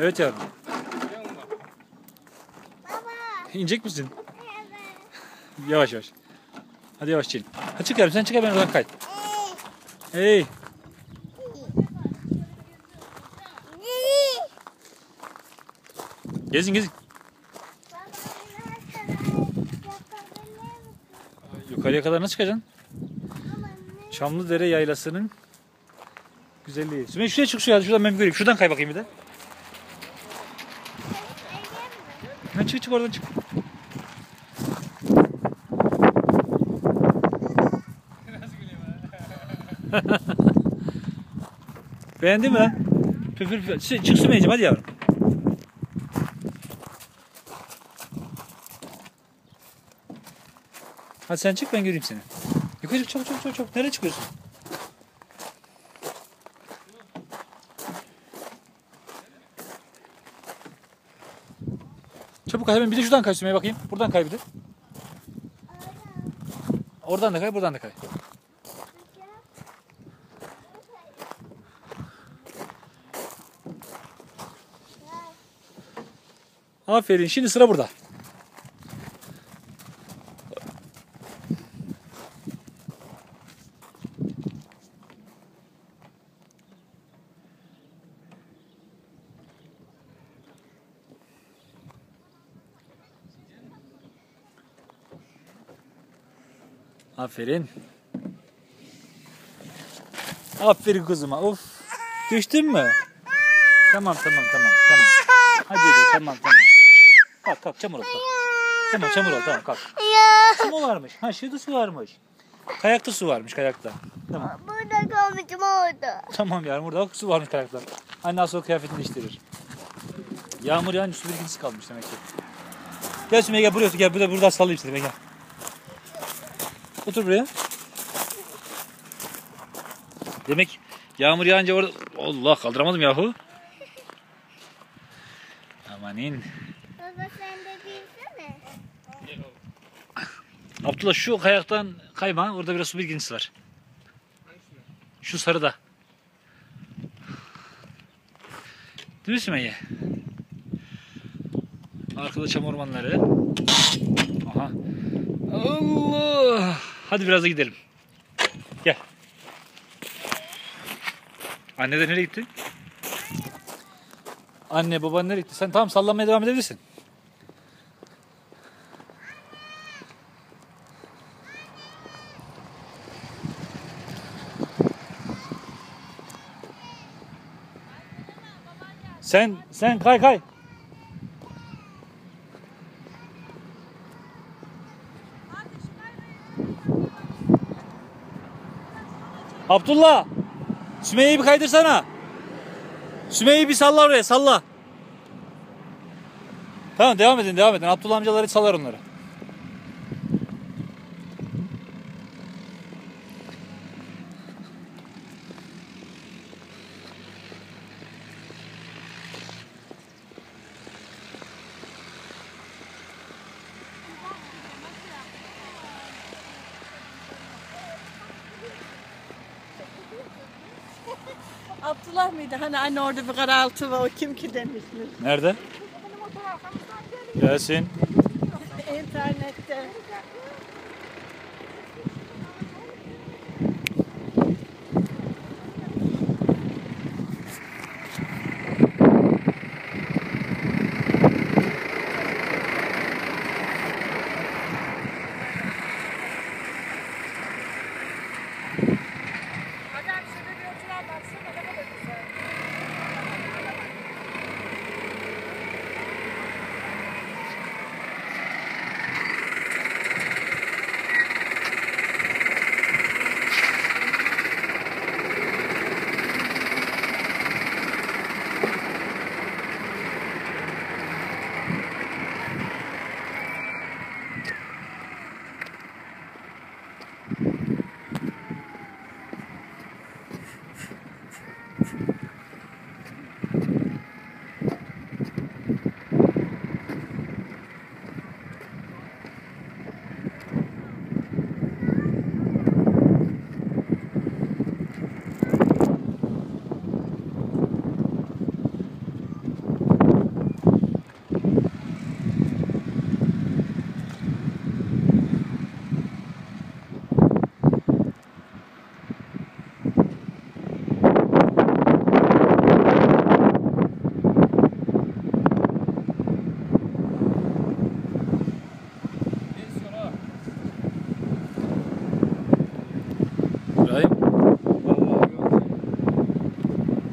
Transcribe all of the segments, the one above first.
Evet yavrum. Baba. İnecek misin? Evet. Yavaş yavaş. Hadi yavaş Çin. Hadi çık yavrum sen çık ben oradan kay. Hey. Gezin gezin. Yukarıya kadar nasıl çıkacaksın? Çamlıdere yaylasının güzelliği. Sümeyye şuraya çık şuraya. Şuradan ben göreyim. Şuradan kay bakayım bir de. Ha, çık çık oradan çık. Beğendin mi? Püfür püfür. Çık çık Sümeyye'cim hadi yavrum. Hadi sen çık ben göreyim seni. Yukarı çık çabuk çabuk. çabuk. Nereye çıkıyorsun? Çabuk kay hemen bir de şuradan kay Sümeyye bakayım. Buradan kay bir de. Oradan da kay buradan da kay. Aferin şimdi sıra burada. Aferin. Aferin kuzuma. Of. Düştün mü? Tamam tamam tamam tamam. Hadi hadi tamam tamam. Kalk kalk çamur ol kalk. Tamam çamur ol tamam kalk. Su mu varmış? Ha şurada su varmış. Kayakta su varmış kayakta. Tamam. Burada kalmışım orada. Tamam yavrum burada su varmış kayakta. Anne az sonra kıyafetini değiştirir. Yağmur yağınca su birikintisi kalmış demek ki. Gel Sümeyye gel buraya otur gel burada, burada sallayayım seni gel. Otur buraya. Demek yağmur yağınca orada... Allah kaldıramadım yahu. Amanin. Baba sen de değilsene. Abdullah şu kayaktan kayma. Orada biraz su birikintisi var. Şu sarıda. Değil mi Sümeyye? Arkada çam ormanları. Aha. Allah. Hadi biraz da gidelim. Gel. Anne de nereye gitti? Anne baban nereye gitti? Sen tamam sallanmaya devam edebilirsin. Sen sen kay kay. Abdullah. Sümeyye'yi bir kaydırsana. Sümeyye'yi bir salla oraya salla. Tamam devam edin devam edin. Abdullah amcaları sallar onları. Abdullah mıydı? Hani anne orada bir karaltı var. O kim ki demişmiş. Nerede? Gelsin. İnternette. Ayıp.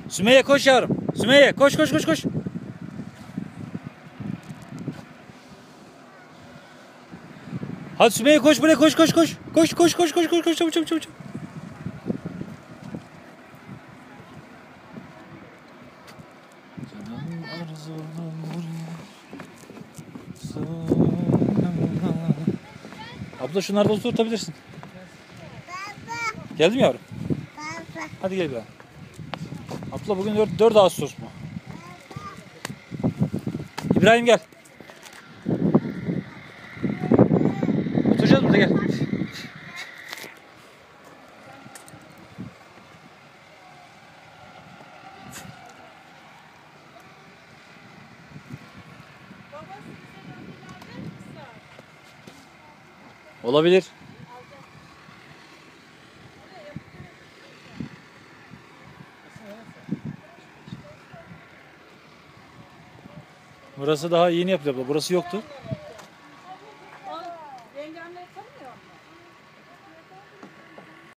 Sümeyye koş yavrum. Sümeyye koş koş koş koş. Hadi Sümeyye koş buraya koş koş koş. Koş koş koş koş koş koş çabuk çabuk çabuk. Abla şunları şunlarda oturtabilirsin. Geldi mi yavrum? Hadi gel bir Abla bugün 4, 4 Ağustos mu? İbrahim gel. Oturacağız burada gel. Olabilir. Burası daha yeni abla. Burası yoktu.